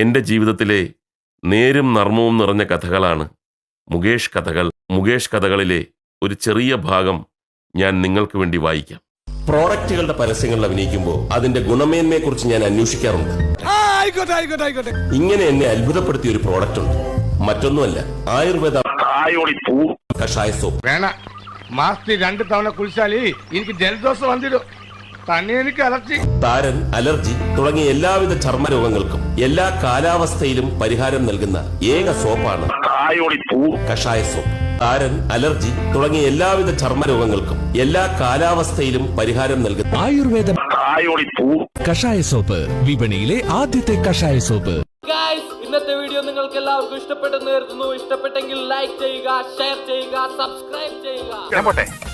എന്റെ ജീവിതത്തിലെ നേരും നർമ്മവും നിറഞ്ഞ കഥകളാണ്. മുകേഷ് കഥകൾ മുകേഷ് കഥകളിലെ ഒരു ചെറിയ ഭാഗം ഞാൻ നിങ്ങൾക്ക് വേണ്ടി വായിക്കാം. പ്രോഡക്റ്റുകളുടെ പരസ്യങ്ങളിൽ അഭിനയിക്കുമ്പോൾ അതിന്റെ ഗുണമേന്മയെക്കുറിച്ച് ഞാൻ അന്വേഷിക്കാറുണ്ട്. ഇങ്ങനെ എന്നെ അത്ഭുതപ്പെടുത്തിയ ഒരു പ്രോഡക്റ്റ് ഉണ്ട് മറ്റൊന്നുമല്ല ആയുർവേദ കഷായ സോപ്പ്. വേണ മാസത്തിൽ രണ്ട് തവണ കുളിച്ചാൽ എനിക്ക് ജലദോഷം വന്നിടും. തന്നെ എനിക്ക് അലർച്ചി താരൻ അലർജി തുടങ്ങിയ എല്ലാവിധ ചർമ്മരോഗങ്ങൾക്കും എല്ലാ കാലാവസ്ഥയിലും പരിഹാരം നൽകുന്ന ഏക സോപ്പാണ് കഷായ സോപ്പ്. താരൻ അലർജി തുടങ്ങിയ എല്ലാവിധ ചർമ്മരോഗങ്ങൾക്കും എല്ലാ കാലാവസ്ഥയിലും പരിഹാരം നൽകുന്ന ആയുർവേദ കഷായ സോപ്പ്. വിപണിയിലെ ആദ്യത്തെ കഷായ സോപ്പ്. ഗായ്സ് ഇന്നത്തെ വീഡിയോ നിങ്ങൾക്ക് എല്ലാവർക്കും ഇഷ്ടപ്പെട്ടെന്ന് കരുതുന്നു. ഇഷ്ടപ്പെട്ടെങ്കിൽ ലൈക്ക് ചെയ്യുക ഷെയർ ചെയ്യുക സബ്സ്ക്രൈബ് ചെയ്യുക.